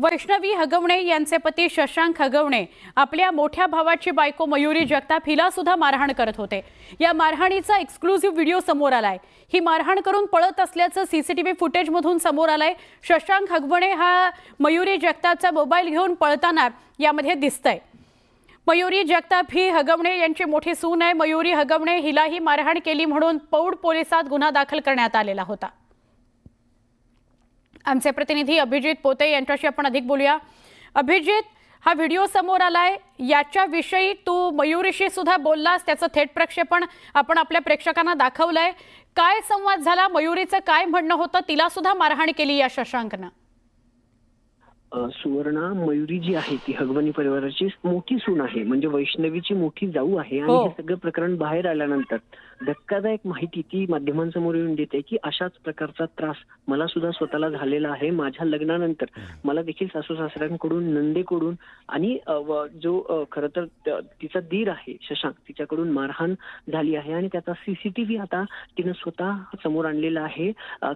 वैष्णवी हगवणे यांचे पती शशांक हगवणे आपल्या मोठ्या भावाची बायको मयुरी जगताप हिला सुद्धा मारहाण करत होते. या मारहाणीचा एक्सक्लुझिव्ह व्हिडिओ समोर आलाय. ही मारहाण करून पळत असल्याचं सीसीटीव्ही फुटेजमधून समोर आलंय. शशांक हगवणे हा मयुरी जगतापचा मोबाईल घेऊन पळताना यामध्ये दिसतंय. मयुरी जगताप ही हगवणे यांची मोठी सून आहे. मयुरी हगवणे हिलाही मारहाण केली म्हणून पौड पोलिसात गुन्हा दाखल करण्यात आलेला होता. आमचे प्रतिनिधी अभिजित पोते यांच्याशी आपण अधिक बोलूया. अभिजित हा व्हिडिओ समोर आलाय. याच्याविषयी तू मयुरीशी सुद्धा बोललास त्याचं थेट प्रक्षेपण आपण आपल्या प्रेक्षकांना दाखवलंय. काय संवाद झाला? मयुरीचं काय म्हणणं होतं? तिला सुद्धा मारहाण केली या शशांकनं. सुवर्णा मयुरी जी आहे ती हगवणी परिवाराची मोठी सून आहे. म्हणजे वैष्णवीची मोठी जाऊ आहे. आणि हो. हे सगळं प्रकरण बाहेर आल्यानंतर धक्कादायक माहिती ती माध्यमांसमोर येऊन देते की अशाच प्रकारचा त्रास मला सुद्धा स्वतःला झालेला आहे माझ्या लग्नानंतर. मला देखील सासू सासऱ्यांकडून नंदेकडून आणि जो खरं तर तिचा दीर आहे शशांक तिच्याकडून मारहाण झाली आहे आणि त्याचा सीसीटीव्ही आता तिनं स्वतः समोर आणलेला आहे.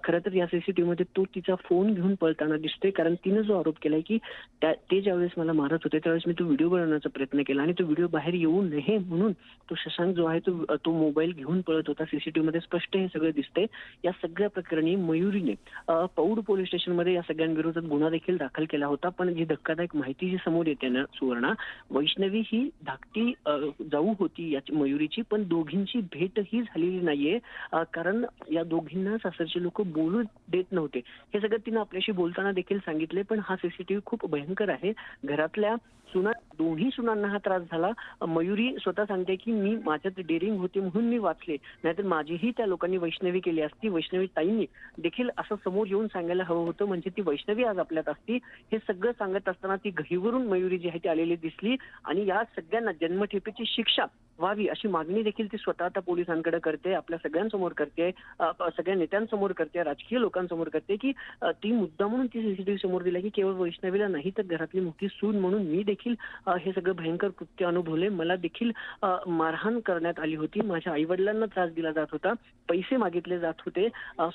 खरं तर या सीसीटीव्ही मध्ये तो तिचा फोन घेऊन पळताना दिसतोय कारण तिनं जो आरोप केलाय की त्या- ते ज्यावेळेस मला मारत होते त्यावेळेस मी तो व्हिडिओ बनवण्याचा प्रयत्न केला आणि तो व्हिडिओ बाहेर येऊ नये म्हणून तो शशांक जो आहे तो तो मोबाईल घेऊन पळत होता. सीसीटीव्ही मध्ये स्पष्ट हे सगळं दिसतंय. या सगळ्या प्रकरणी मयुरीने पौड पोलीस स्टेशनमध्ये या सगळ्यांविरोधात गुन्हा देखील दाखल केला होता. पण जी धक्कादायक माहिती जी समोर येते ना सुवर्णा वैष्णवी ही धाकटी जाऊ होती याची मयुरीची पण दोघींची भेट ही झालेली नाहीये. कारण या दोघींना सासरचे लोक बोलू देत नव्हते. हे सगळं तिनं आपल्याशी बोलताना देखील सांगितले पण हा सीसीटीव्ही खूप भयंकर आहे. घरातल्या सुना दोन्ही सुनांना हा त्रास झाला. मयुरी स्वतः सांगते की मी माझ्यात डेअरिंग होते म्हणून मी वाचले. नाहीतर माझीही त्या लोकांनी वैष्णवी केली असती वैष्णवी ताईंनी. देखील असं समोर येऊन सांगायला हवं होतं. म्हणजे ती वैष्णवी आज आपल्यात असती. हे सगळं सांगत असताना ती घहीवरून मयुरी जी आहे ती आलेली दिसली. आणि या सगळ्यांना जन्मठेपेची शिक्षा व्हावी अशी मागणी देखील ती स्वतः आता पोलिसांकडे करते आपल्या सगळ्यांसमोर करते सगळ्या नेत्यांसमोर करते राजकीय लोकांसमोर करते की ती मुद्दा म्हणून ती सीसीटीव्ही समोर दिला की केवळ वैष्णवीला नाही तर घरातली मोठी सून म्हणून मी देखील हे सगळं भयंकर कृत्य अनुभवले. मला देखील मारहाण करण्यात आली होती. माझ्या आईवडिलांना त्रास दिला जात होता. पैसे मागितले जात होते.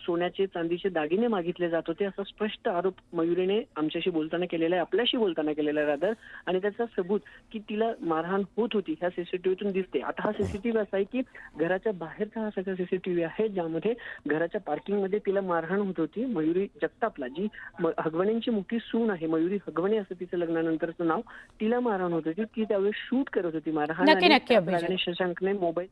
सोन्याचे चांदीचे दागिने मागितले जात होते असा स्पष्ट आरोप मयुरीने आमच्याशी बोलताना केलेला आहे आपल्याशी बोलताना केलेला आहे रादर. आणि त्याचा सबूत की तिला मारहाण होत होती ह्या सीसीटीव्हीतून दिसते. आता हा सीसीटीव्ही असा आहे की घराच्या बाहेरचा हा सगळा सीसीटीव्ही आहे ज्यामध्ये घराच्या पार्किंगमध्ये तिला मारहाण होत होती. मयुरी जगतापला जी हगवणेंची मोठी सून आहे मयुरी हगवणे असं तिचं लग्नानंतरचं नाव तिला मारहाण होत होती. ती त्यावेळेस शूट करत होती मारहाण शशांकने मोबाईल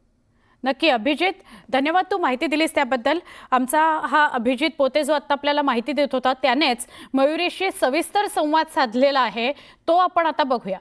नक्की अभिजित धन्यवाद तू माहिती दिलीस त्याबद्दल. आमचा हा अभिजित पोते जो आत्ता आपल्याला माहिती देत होता त्यानेच मयुरीशी सविस्तर संवाद साधलेला आहे. तो आपण आता बघूया.